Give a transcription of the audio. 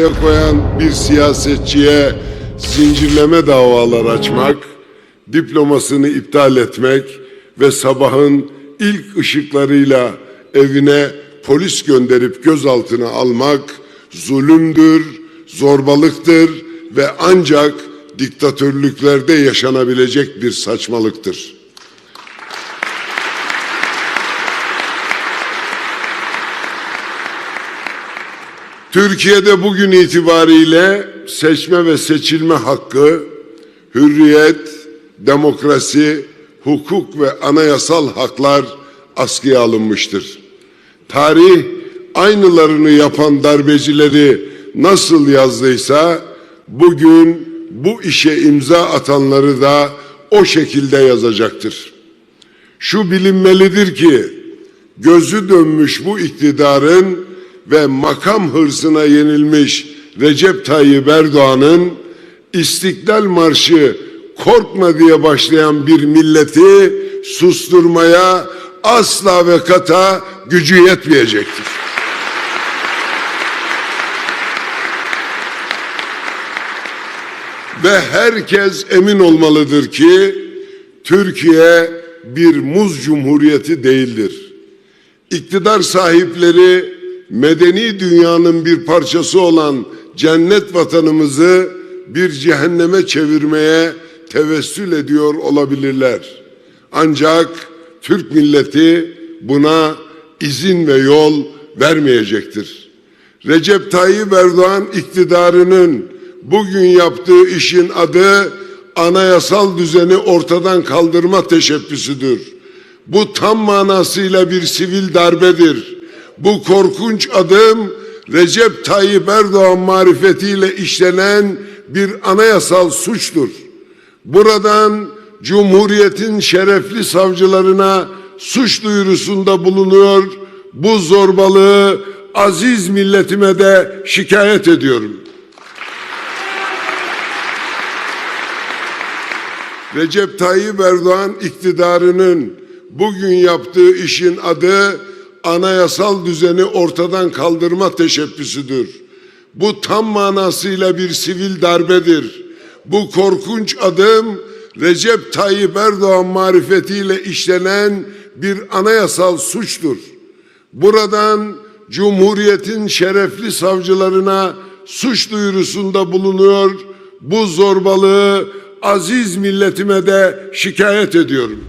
ortaya koyan bir siyasetçiye zincirleme davalar açmak, diplomasını iptal etmek ve sabahın ilk ışıklarıyla evine polis gönderip gözaltına almak zulümdür, zorbalıktır ve ancak diktatörlüklerde yaşanabilecek bir saçmalıktır. Türkiye'de bugün itibariyle seçme ve seçilme hakkı, hürriyet, demokrasi, hukuk ve anayasal haklar askıya alınmıştır. Tarih aynılarını yapan darbecileri nasıl yazdıysa bugün bu işe imza atanları da o şekilde yazacaktır. Şu bilinmelidir ki gözü dönmüş bu iktidarın ve makam hırsına yenilmiş Recep Tayyip Erdoğan'ın İstiklal Marşı korkma diye başlayan bir milleti susturmaya asla ve kata gücü yetmeyecektir. Ve herkes emin olmalıdır ki Türkiye bir muz cumhuriyeti değildir. İktidar sahipleri medeni dünyanın bir parçası olan cennet vatanımızı bir cehenneme çevirmeye tevessül ediyor olabilirler. Ancak Türk milleti buna izin ve yol vermeyecektir. Recep Tayyip Erdoğan iktidarının bugün yaptığı işin adı anayasal düzeni ortadan kaldırma teşebbüsüdür. Bu tam manasıyla bir sivil darbedir. Bu korkunç adım Recep Tayyip Erdoğan marifetiyle işlenen bir anayasal suçtur. Buradan Cumhuriyet'in şerefli savcılarına suç duyurusunda bulunuyor. Bu zorbalığı aziz milletime de şikayet ediyorum. Recep Tayyip Erdoğan iktidarının bugün yaptığı işin adı anayasal düzeni ortadan kaldırma teşebbüsüdür. Bu tam manasıyla bir sivil darbedir. Bu korkunç adım Recep Tayyip Erdoğan marifetiyle işlenen bir anayasal suçtur. Buradan Cumhuriyet'in şerefli savcılarına suç duyurusunda bulunuyor. Bu zorbalığı aziz milletime de şikayet ediyorum.